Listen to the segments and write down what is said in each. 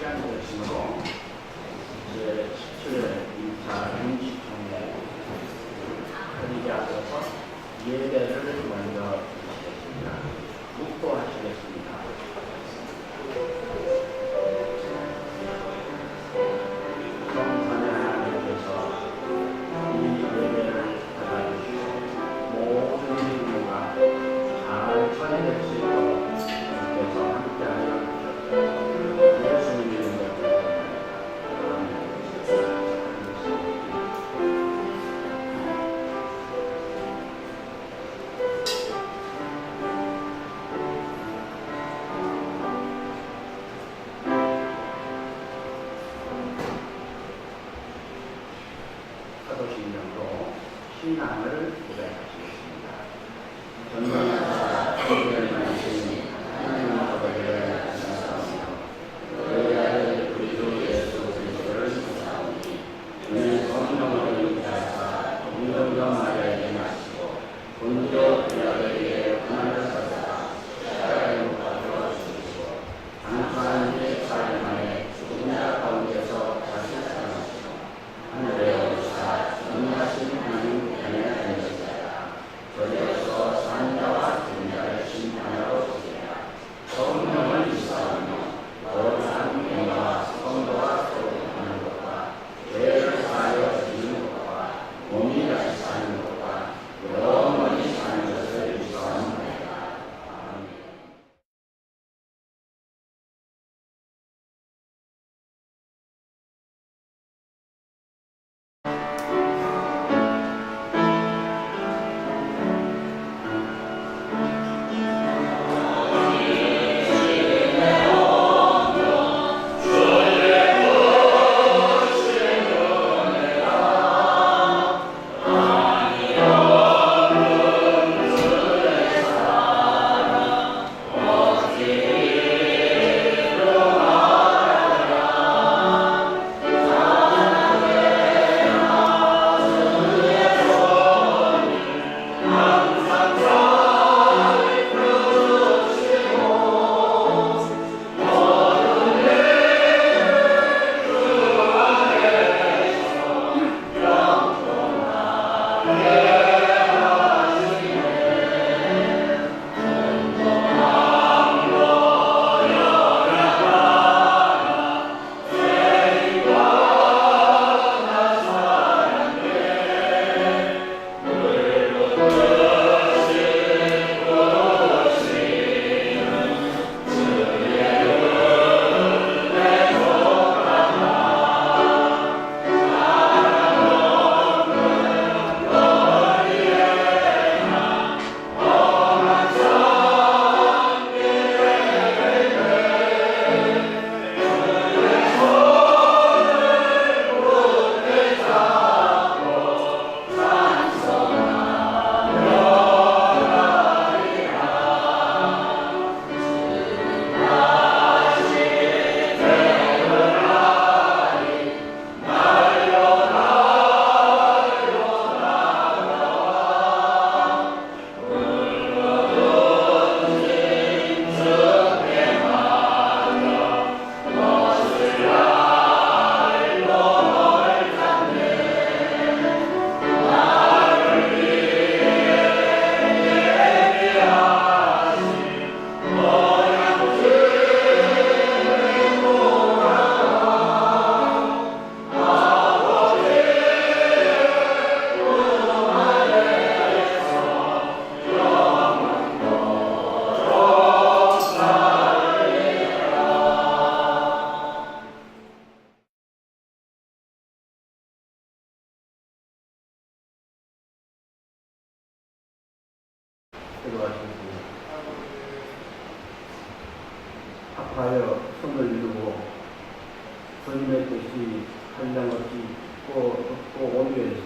generally 들어가시고 아파하여 손을 이루고 주님의 뜻이 한량없이 또 덮고 온유에서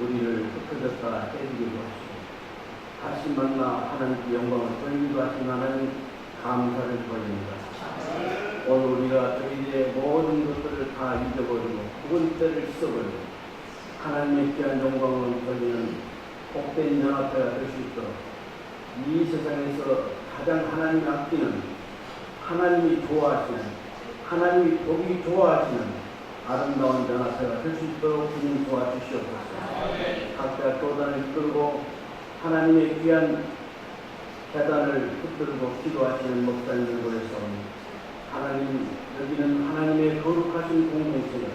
우리를 흩어졌다 해주기도 하시고 다시 만나 하나님께 영광을 돌리기도 하신 하나님 감사를 드립니다. 오늘 우리가 저희의 모든 것들을 다 잊어버리고 그건 때를 씻어버리고 하나님의 귀한 영광을 돌리는 복된 연합자가 될 수 있도록 이 세상에서 가장 하나님 아끼는 하나님이 좋아하시는 하나님이 복이 좋아하시는 아름다운 연합자가 될 수 있도록 주님 도와주시옵소서 각자 도단을 끌고 하나님의 귀한 재단을 붙들고 기도하시는 목사님들로해서 하나님 여기는 하나님의 거룩하신 공동체요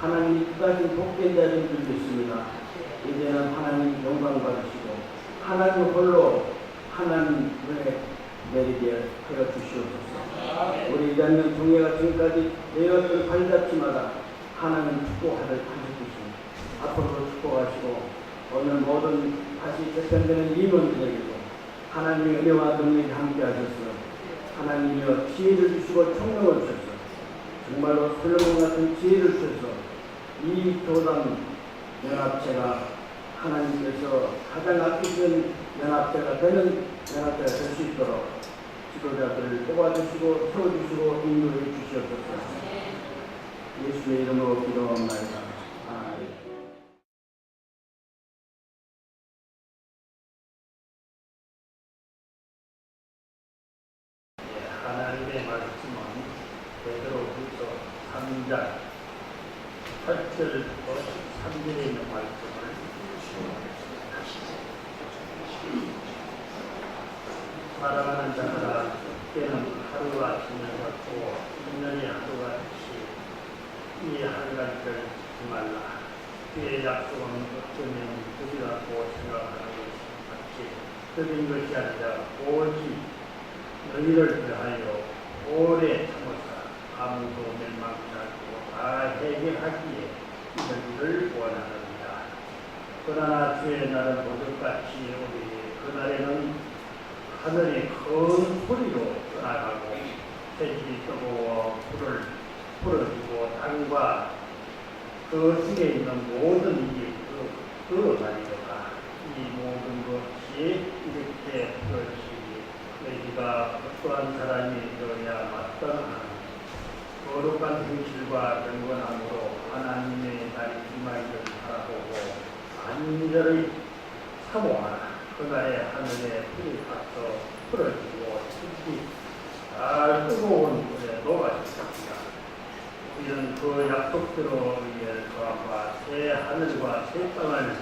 하나님이 뜻하신 복된 자들도 있습니다. 이제는 하나님 영광 받으시고 하나님 홀로 하나님의 내리게 하여 주시옵소서. 우리 이장님 종회가 지금까지 내었던 발잡지마다 하나님 축복하를 하셨습니다. 앞으로도 축복하시고 오늘 모든 다시 재편되는 임원들에게도 하나님의 은혜와 능력이 함께 하셔서 하나님이여 지혜를 주시고 총명을 주셔서 정말로 솔로몬 같은 지혜를 주셔서 이 교단 연합체가 하나님께서 가장 아끼시는 연합체가 되는 연합체가 될 수 있도록 지도자들을 뽑아주시고 세워주시고 인도해 주시옵소서 예수의 이름으로 기도합니다. 아멘. 하나님의 말씀은 베드로후서 3장 8절부터 13절에 있는 말씀을 사랑하는 자들아 때는 하루가 지면 같고 1년이 하루가 같이 이 한간절 잊지 말라. 그의 약속은 어쩌면 뜻이라고 생각하는 것이 같이 뜻인 것이 아니라 오직 너희를 위하여 오래 참으사 아무도 않고 다 해결하기에 이르기를 원하느니라. 그러나 주의 날은 모두같이 오리니 그날에는 하늘이 큰 소리로 떠나가고 새끼 뜨거워 불을 불어지고 땅과 그 중에 있는 모든 일이 끌어다니더라. 이 모든 것이 이렇게 그것이니 너희가 어떠한 사람이 되어야 마땅한 거룩한 행실과 경건함으로 하나님의 날이 임하기를 바라보고 안절히 사모하라. 그날에 하늘에 불이 타서 풀어지고 특히 잘 뜨거운 불에 녹아지습니다. 우리는 그 약속대로 위에 거함과 새 하늘과 새 땅을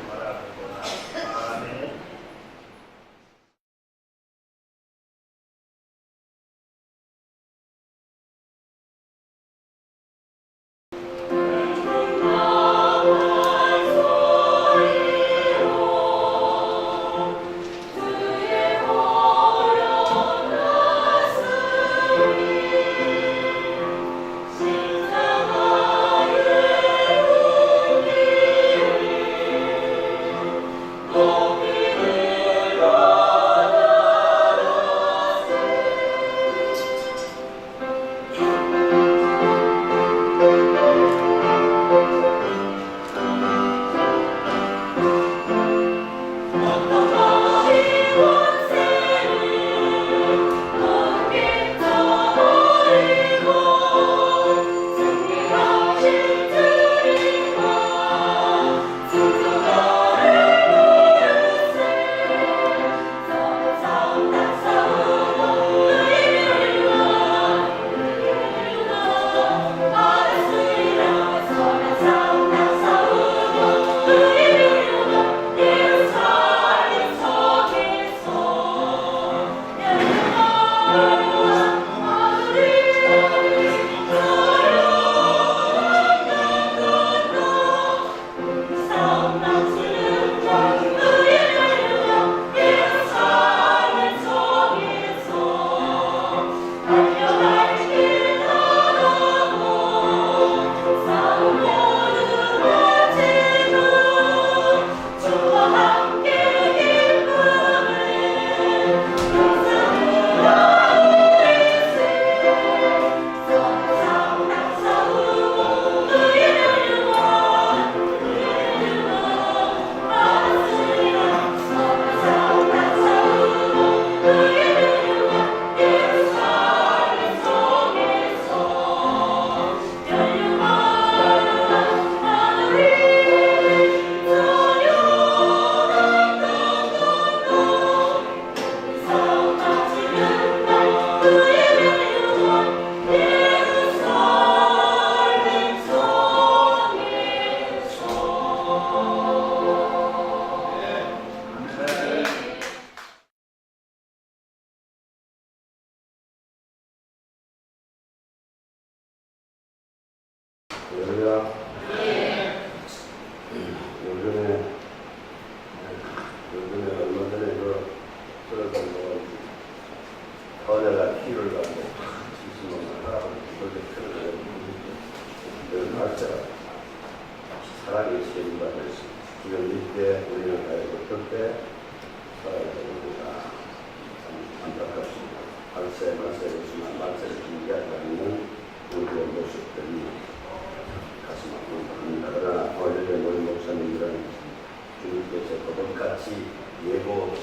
같이 예고 곳이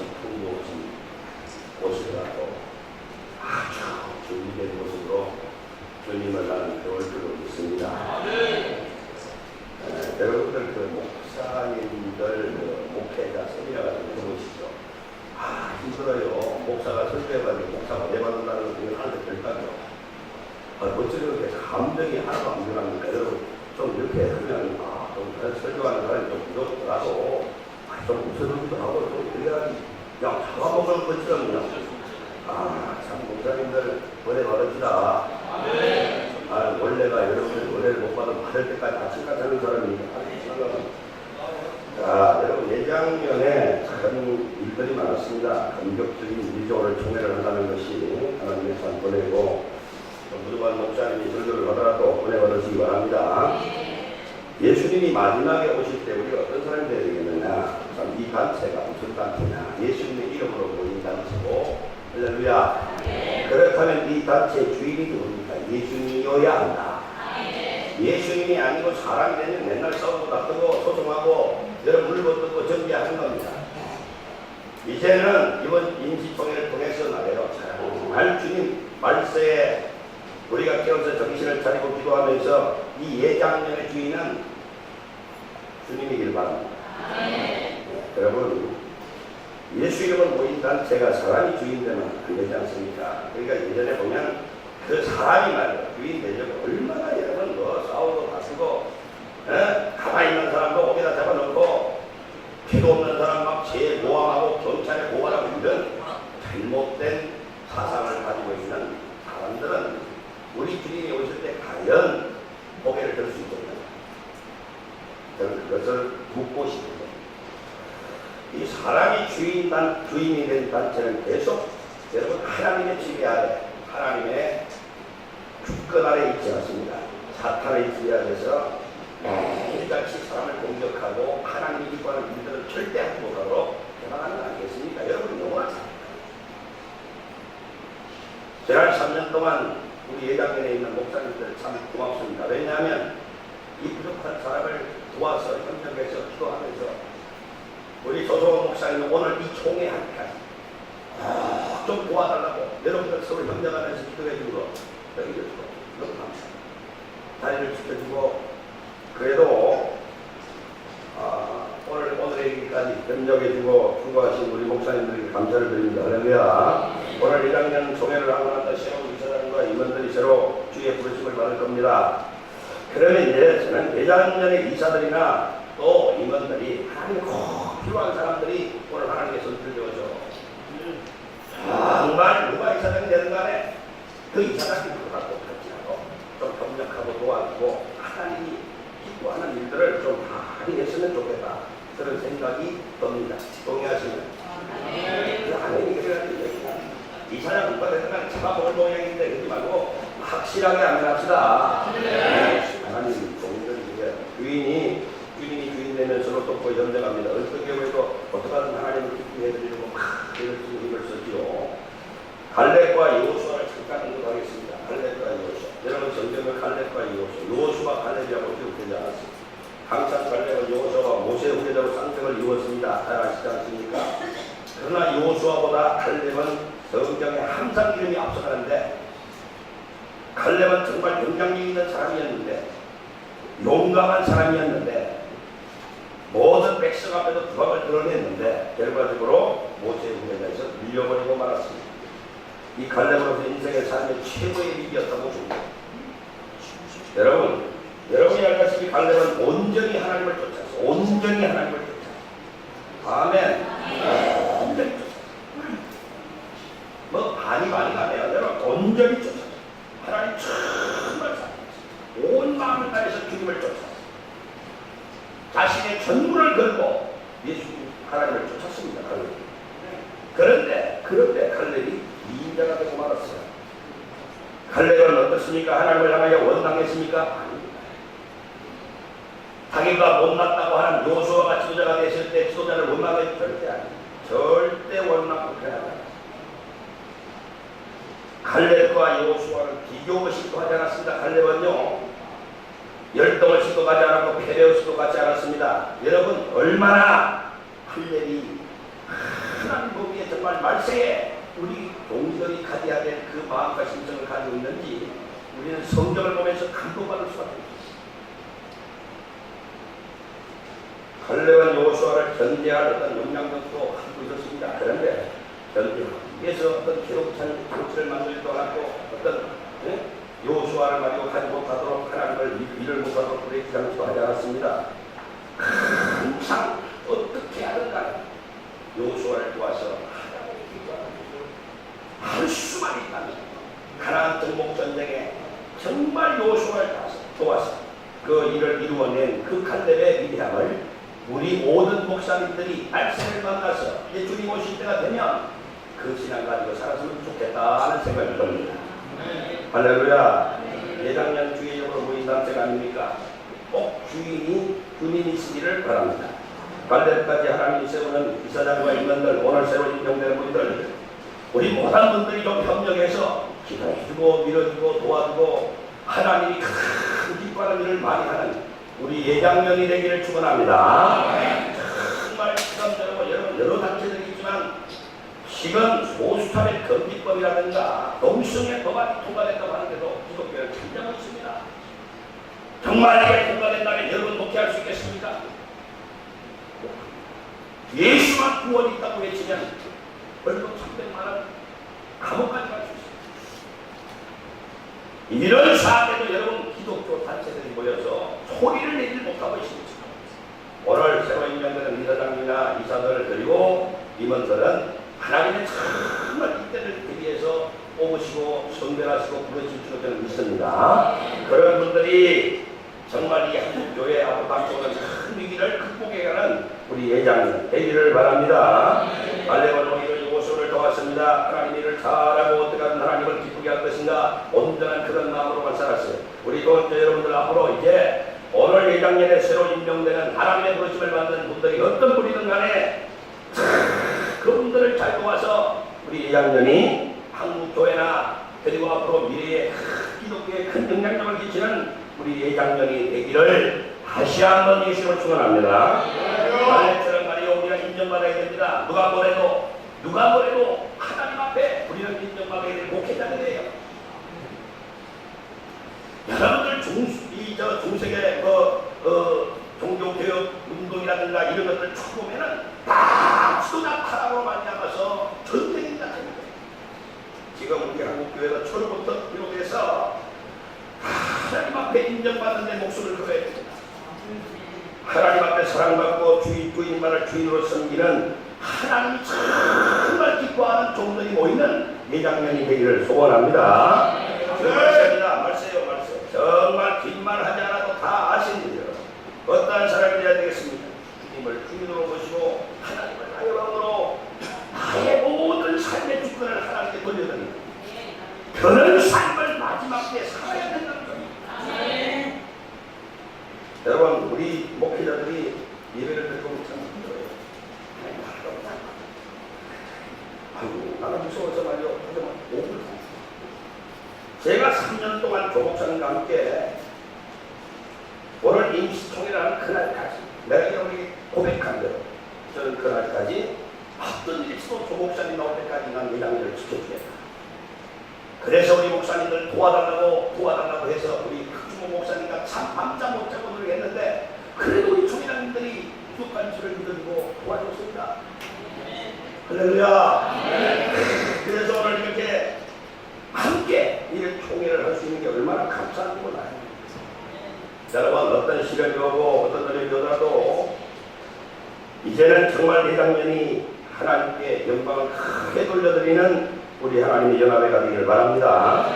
곳이라도 아주 준비된 모습으로 주님을 나는 배울 줄로 믿습니다. 에, 여러분들 그 목사님들 그 목회자 세미나가 좀 해보시죠. 아 힘들어요. 목사가 설교해가지고 목사가 내받는다는 거 그냥 하는데 별까요. 아, 어쩌면 이렇게 감정이 하나도 안 변합니까? 여러분 좀 이렇게 그냥 아, 좀 설교하는 사람이 좀 부족하더라도 아, 좀 웃어주기도 하고 좀 그래야지 그냥 잡아먹을 것처럼 그냥 아참 목사님들 은혜 받읍시다. 아, 원래가 여러분들 원래를 못 받으면 받을 때까지 아침까지 하는 사람이니까 자, 여러분 예장년에 큰 일들이 많았습니다. 감격적인 일조를 총회를 한다는 것이 하나님의 산 보내고 무조건 목사님이 설교를 하더라도 은혜 받으시기 바랍니다. 예수님이 마지막에 오실 때 우리가 어떤 사람이 되어야 되겠느냐? 참이 단체가 무슨 단체냐? 예수님의 이름으로 모인 단체고, 할렐루야. 그렇다면 이 단체의 주인이 누굽니까? 예수님이어야 한다. 예수님이 아니고 사람이 되면 맨날 싸우고 다투고 소송하고 여러 물고 뜯고 정비하는 겁니다. 이제는 이번 임시통일을 통해서 말해요. 정말 주님 말세에 우리가 깨어서 정신을 차리고 기도하면서 이 예장년의 주인은 주님이길 바랍니다. 네, 여러분 예수 이름을 모인 단체가 사람이 주인 되면 안 되지 않습니까? 그러니까 예전에 보면 그 사람이 말이야 주인 되려고 얼마나 여러분 뭐 싸우고 다투고 에? 가만히 있는 사람도 거기다 잡아놓고 피도 없는 사람 막 재고함하고 경찰에 고발하고 이런 잘못된 사상을 가지고 있는 사람들은 우리 주님이 오실 때 과연 고개를 들 수 있겠냐 저는 그것을 묻고 싶은데 이 사람이 주인 단, 주인이 된 단체는 계속 여러분 하나님의 지배 아래 하나님의 주권 아래 있지 않습니다. 사탄의 지배 아래서 매일같이 사람을 공격하고 하나님이 기뻐하는 일들을 절대 못하도록 해나가는 거 아니겠습니까? 여러분 사 지난 3년 동안 우리 예장면에 있는 목사님들 참 고맙습니다. 왜냐하면 이 부족한 사람을 도와서 협력해서 기도하면서 우리 조성호 목사님은 오늘 이 총회 하니까 아, 좀 도와달라고 여러분들 서로 협력하면서 기도해 주고 여기를 주고 너무 감사합니다. 다리를 지켜주고 그래도 아, 오늘 오늘의 일까지 협력해 주고 수고하신 우리 목사님들에게 감사를 드립니다. 할렐루야. 오늘 1학년 총회를 하고 난다 새로운 이사장과 임원들이 새로 주의 부르심을 받을 겁니다. 그러면 이제 저는 예장년의 이사들이나 또 임원들이 꼭 필요한 사람들이 오늘 하나님께 손을 들어줘. 정말 누가 이사장이 되는 간에 그 이사장이 누구라고 같이하고 좀 협력하고 도와주고 하나님이 기뻐하는 일들을 좀 많이 했으면 좋겠다. 그런 생각이 듭니다. 동의하시면. 그 그래가지고 이사장 누가 되는 간에 잡아먹을 모양인데 그러지 말고 확실하게 안면합시다. 하나님 종들이 이제 주인이 주인이 주인 되면서로 돕고 염려합니다. 어떤 경우에도 어떻게든 하나님을 기쁘게 해드리려고 막 열심히 힘을 썼지요. 갈렙과 여호수아를 잠깐 언급하겠습니다. 갈렙과 여호수아. 여러분 성경을 갈렙과 여호수아, 여호수아 갈렙이라고 기록되지 않았습니다. 항상 갈렙은 여호수아와 모세 후계자로 상승을 이루었습니다. 잘 아시지 않습니까? 그러나 여호수아보다 갈렙은 성경에 항상 이름이 앞서가는데 갈렙은 정말 영향력 있는 사람이었는데 용감한 사람이었는데 앞에서 두각을 드러냈는데 결과적으로 모세 후계자에서 밀려버리고 말았습니다. 이 갈렙으로서 인생의 삶의 최고의 일이었다고 봅니다. 여러분, 여러분이 알다시피 갈렙은 온전히 하나님을 쫓아서 온전히 하나님을 쫓아. 아멘. 온전히 쫓아. 뭐 반이 반이 아니에요. 여러분 온전히 쫓아. 하나님 정말 사랑하시고 온 마음을 다해서 주님을 쫓았어요. 자신의 전부를 걸고 예수 하나님을 쫓았습니다. 갈렙. 그런데 그런데 갈렙이 이인자가 되고 말았어요. 갈렙은 어떻습니까? 하나님을 향하여 원망했습니까? 아닙니다. 자기가 못났다고 하는 요수아가 지도자가 됐을 때 지도자를 원망해 절대 아닙니다. 절대 안 해요. 갈렙과 요수아를 비교 시도하지 않았습니다. 갈렙은요 열등을 시도하지 않았고 패배를 시도하지 않았습니다. 여러분 얼마나 갈렙이 하나님 보기에 정말 말세에 우리 동들이 가져야 될 그 마음과 심정을 가지고 있는지 우리는 성경을 보면서 감동받을 수밖에 없습니다. 갈렙은 요수아를 견제할 어떤 역량력도 갖고 있었습니다. 그런데 견제에서 어떤 기록찬 장치를 만들지도 않았고 어떤 예? 요수아를 가지고 가지 못하도록 하나님을 일- 일을 못하도록 그렇게 장치도 하지 않았습니다. 항상 어떻게 하든가 요수아를 도와서 할 수만 있다면 가나안 정복 전쟁에 정말 요수아를 도와서 그 일을 이루어낸 그 칼렙의 위대함을 우리 모든 목사님들이 말씀을 만나서 이제 주님 오실 때가 되면 그 신앙 가지고 살았으면 좋겠다는 생각이 듭니다. 할렐루야. 예장년 주의적으로 모인 단체가 아닙니까? 꼭 주인이 있으기를 바랍니다. 갈렙까지 하나님이 세우는 이사장과 임원들 오늘 새로 임명되는 분들 우리 모든 분들이 좀 협력해서 기도해주고 밀어주고 도와주고 하나님이 큰 기뻐하는 일을 많이 하는 우리 예장년이 되기를 축원합니다. 정말 부담스러워 여러, 여러 단체들이 있지만 지금 소수탑의 금기법이라든가 농성의 법안이 통과됐다고 하는데도 기독교는 참여하고 있습니다. 정말 이게 통과된다면 여러분 목회할 수 있겠습니까? 예수만 구원이 있다고 외치면 벌금 300만 원 감옥까지 갈 수 있습니다. 이런 사안에도 여러분 기독교 단체들이 모여서 소리를 내지 못하고 있습니다. 오늘 새로 임명되는 이사장이나 이사들을 그리고 임원들은 하나님의 정말 이때를 대비해서 뽑으시고 선별하시고 부르실 줄로 저는 믿습니다. 그런 분들이 정말 이 한국교회 앞으로 닥쳐오는 큰 위기를 극복해가는 우리 예장님 되기를 바랍니다. 오히려 요소를 도왔습니다. 하나님 일을 잘하고 어떻게 하면 하나님을 기쁘게 할 것인가 온전한 그런 마음으로만 살았어요. 우리 또 여러분들 앞으로 이제 오늘 예장년에 새로 임명되는 하나님의 부르심을 받는 분들이 어떤 분이든 간에 그 분들을 잘 도와서 우리 예장년이 한국 교회나 그리고 앞으로 미래에 큰 기독교에 큰 영향력을 끼치는 우리 예장년이 되기를 다시 한번 예수를 축원합니다. 말레처럼 말이요 우리가 인정받아야 됩니다. 누가 뭐래도 누가 뭐래도 하나님 앞에 우리는 인정받아야 될 목회자들이에요. 여러분들 중이저 중세계 그 어, 종교교육 운동이라든가 이런 것들 쭉 보면은 다 지도자 타락으로 말미암아서 전쟁이 나타납니다. 지금 우리 한국 교회가 초로부터 비롯해서 하나님 앞에 인정받는 데 목숨을 걸어야 됩니다. 하나님 앞에 사랑받고 주인, 주인만을 주인으로 섬기는 하나님이 정말 기뻐하는 종들이 모이는 예장년이 되기를 소원합니다. 그 말씀입니다. 말세요, 말세. 정말 뒷말 하지 않아도 다일 어떠한 사람이 되어야 되겠습니까? 주님을 주인으로 모시고 하나님을 나의 왕으로 나의 모든 삶의 주권을 하나님께 돌려드립니다. 그런 삶을 마지막 때 살아야 된다는 겁니다. 여러분 우리 목회자들이 예배를 듣고 참 힘들어요. 아이고 나는 무서워서 말이요. 하지만 목을 제가 3년 동안 조목사님과 함께 오늘 임시총회라는 그날까지 내가 여러분에게 고백한 대로 저는 그날까지 어떤 일이 있어도 조목사님 나올 때까지 난 예장님을 지켜주겠다. 그래서 우리 목사님들 도와달라고 도와달라고 해서 우리 크주모 목사님과 참 밤잠 못 자고 노력했는데 그래도 우리 총회장님들이 부족한 수를 믿어주고 도와줬습니다. 할렐루야. 그래서 오늘 이렇게 함께 이 총회를 할 수 있는 게 감사한지 몰라요. 여러분 어떤 시련이 오고 어떤 일이 오더라도 이제는 정말 대장년이 하나님께 영광을 크게 돌려드리는 우리 하나님의 연합회가 되기를 바랍니다.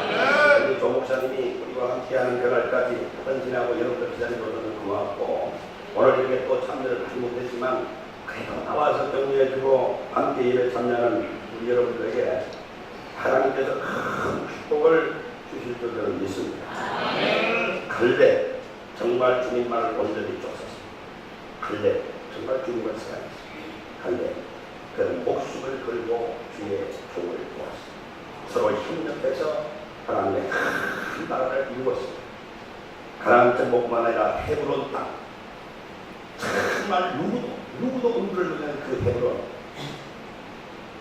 우리 조 목사님이 우리와 함께하는 그날까지 헌신하고 여러분들 기자님으로서는 고맙고 오늘 이렇게 또 참여를 하지 못했지만 그래도 나와서 격려해주고 함께 일에 참여하는 우리 여러분들에게 하나님께서 큰 축복을 주실 줄 저는 믿습니다. 갈래 정말 주님만을 온전히 쫓았습니다. 갈래 정말 주님을 사랑했습니다. 갈래 그는 목숨을 걸고 주의 종을 도왔습니다. 서로 협력해서 하나님의 큰 나라를 이루었습니다. 가나안 정복만 아니라 헤브론 땅 정말 누구도 누구도 음를 누는 그 헤브론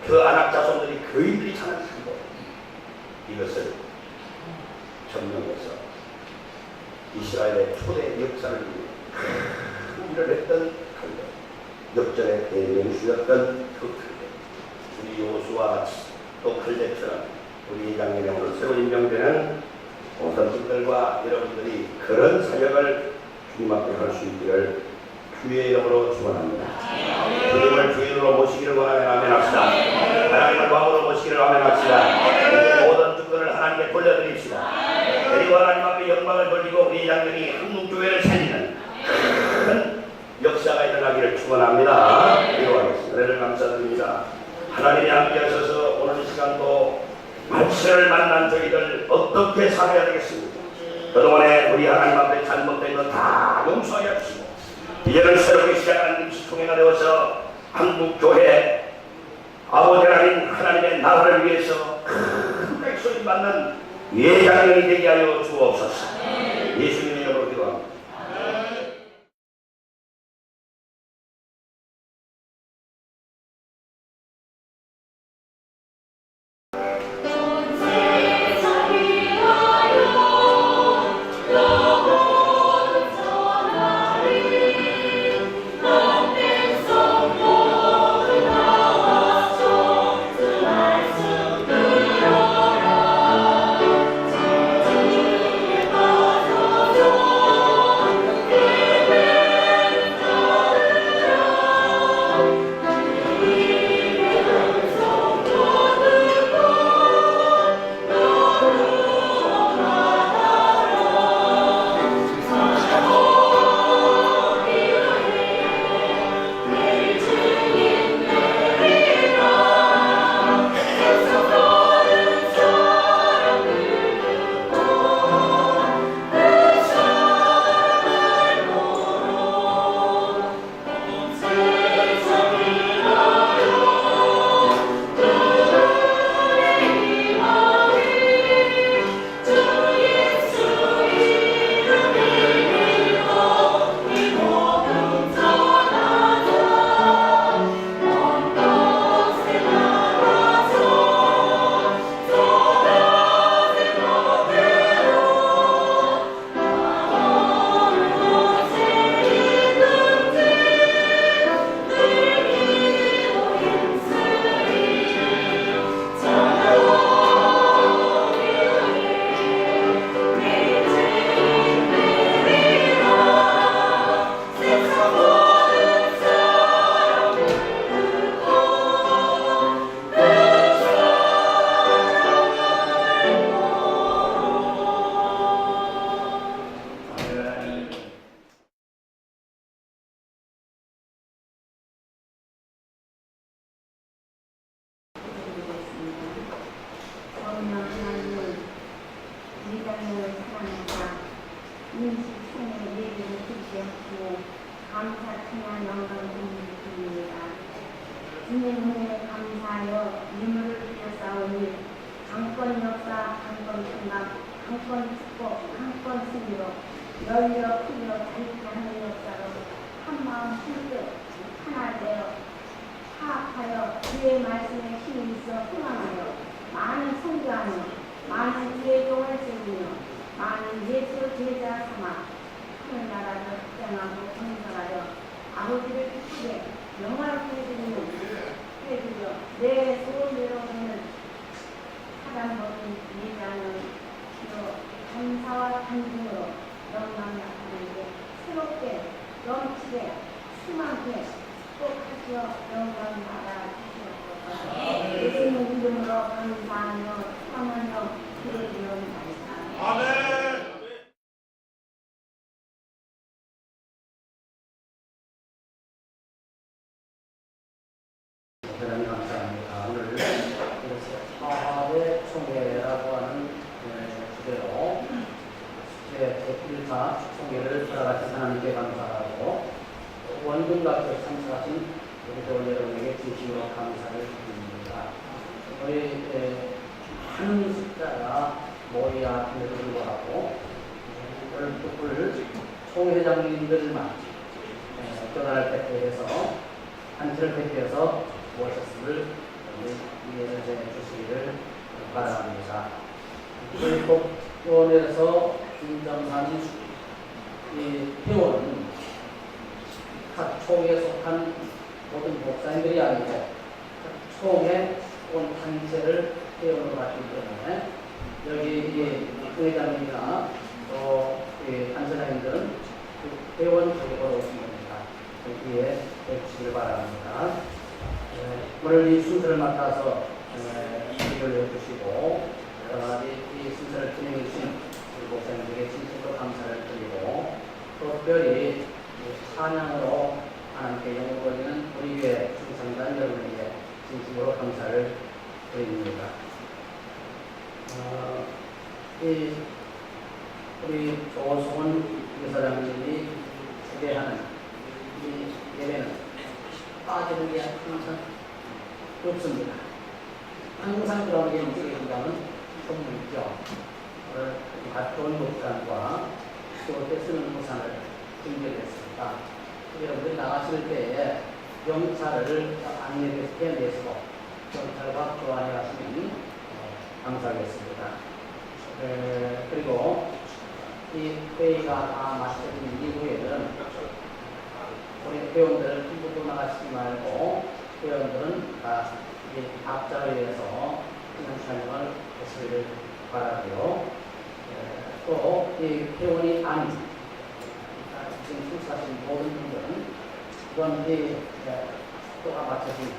그 안악 자손들이 거인들이 사는 산도 이것을 점령해서 이스라엘의 초대 역사를 이루는 큰 일을 했던 칼레 역전의 대명수였던 그 칼레 우리 요수와 또 칼레처럼 우리 오늘 새로 임명되는 선수들과 여러분들이 그런 사역을 주님 앞에 할 수 있기를 주의 이름으로 축원합니다. 주님을 주인으로 모시기를 원하면 아멘합시다. 하나님을 왕으로 모시기를 아멘합시다. 모든 주권을 하나님께 돌려드립시다. 그리고 하나님 앞에 영광을 돌리고 우리 장면이 한국교회를 살리는 큰 역사가 일어나기를 축원합니다. 기도하겠습니다. 은혜를 감사드립니다. 하나님이 함께 하셔서 오늘 이 시간도 말씀을 만난 저희들 어떻게 살아야 되겠습니까? 그동안에 우리 하나님 앞에 잘못된 것다 용서하여 주시고 이제는 새롭게 시작하는 임시통회가 되어서 한국교회 아버지 하나님 하나님의 나라를 위해서 큰 백소리 받는 예 장령이 되게 하여 주옵소서? 예수 주의 말씀에 힘이 있어 흥황하여 많은 성교하며 많은 예종을 세우며 많은 예수 제자 삼아 하늘나라를 확장하고 건설하여 아버지를 기쁘게 영화롭게 해드리는 해드려 내 소원대로는 사단법인 예장을 주로 감사와 단중으로 영광 나타내게 새롭게 넘치게 충만하게 축복하시어 영광 받아 예수님 이름으로 감사하며 축원하며 기도드리옵나이다. 대단히 감사합니다. 오늘 이렇게 사업의 총회라고 하는 예, 주제로 제 1차 총회를 따라가신 하나님께 감사하고 원근각에 참석하신 우리 교원 여러분에게 진심으로 감사를 드립니다. 우리 예, 많은 숫자가 모여야 함에도 불구하고 예, 오늘 특별 총회장님들만 예, 교단을 대표해서 한치를 대표해서 모셨음을 이해해 주시기를 바랍니다. 그리고 교원에서 김정한 이 회원은 각 총에 속한 모든 목사님들이 아니고 각 총에 온 단체를 회원으로 받기 때문에 여기 이 회장님이나 또이 단체장님들은 그 회원 조직으로 오신 겁니다. 여기에 해주시길 바랍니다. 네, 오늘 이 순서를 맡아서 일을 해주시고 여러 가지 이 순서를 진행해 주신 우리 목사님들에게 진심으로 감사를 드리고 또 특별히 이 찬양으로 하나님께 영광 돌리는 우리 교회 중창단 여러분에게 진심으로 감사를 드립니다. 어, 이 우리 조성원 이사장님이 주례하는 이 예배는 빠지는 게 항상 없습니다. 항상 그런 게 있으리라는 소문이 있죠. 오늘 같은 목산과 또때 쓰는 목산을 준비했습니다. 여러분들이 나가실 때에 경찰을 안내해 내시고 경찰과 교환해 가시면 어, 감사하겠습니다. 에, 그리고 이 회의가 다 마쳐진 이후에는 우리 회원들 한국으로 나가시지 말고 회원들은 다이 앞자리에서 그냥 촬영을 하시기를 바라고요. 또 이 회원이 아닌 아, 지금 출사하신 모든 분들은 이번 이 또가 마쳐진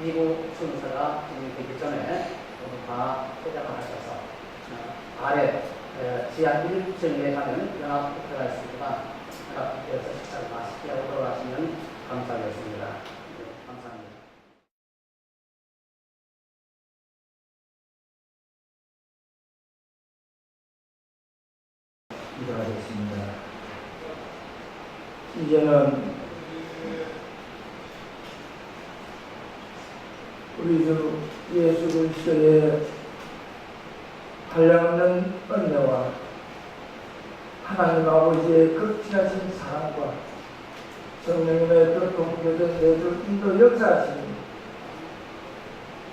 미국 순서가 진행되기 전에 모두 다 포장을 하셔서 어, 아래 에, 지하 1층에 가면 연합 부페가 있습니다. 연합 부페에서 식사를 맛있게 하고 돌아가시면 감사하겠습니다. 네, 감사합니다. 기도하겠습니다. 이제는 우리 주 예수 그리스도의 한량없는 은혜와 하나님 아버지의 극진하신 사랑과 성령님의 뜻 동교된 내주 인도 역사하시니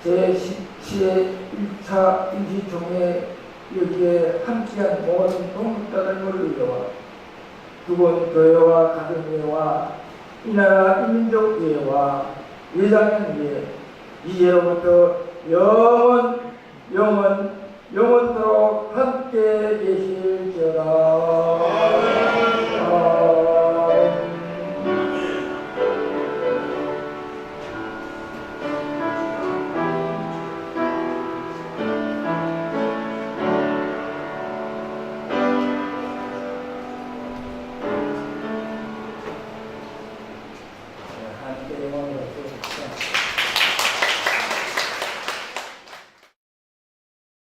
제17회 1차 임시총회 여기에 함께한 모든 동국자들을 위해와 두번 교회와 가정회와 이 나라 예장년 위해 이제로부터 영원 영원 영원토록 함께 계실지어다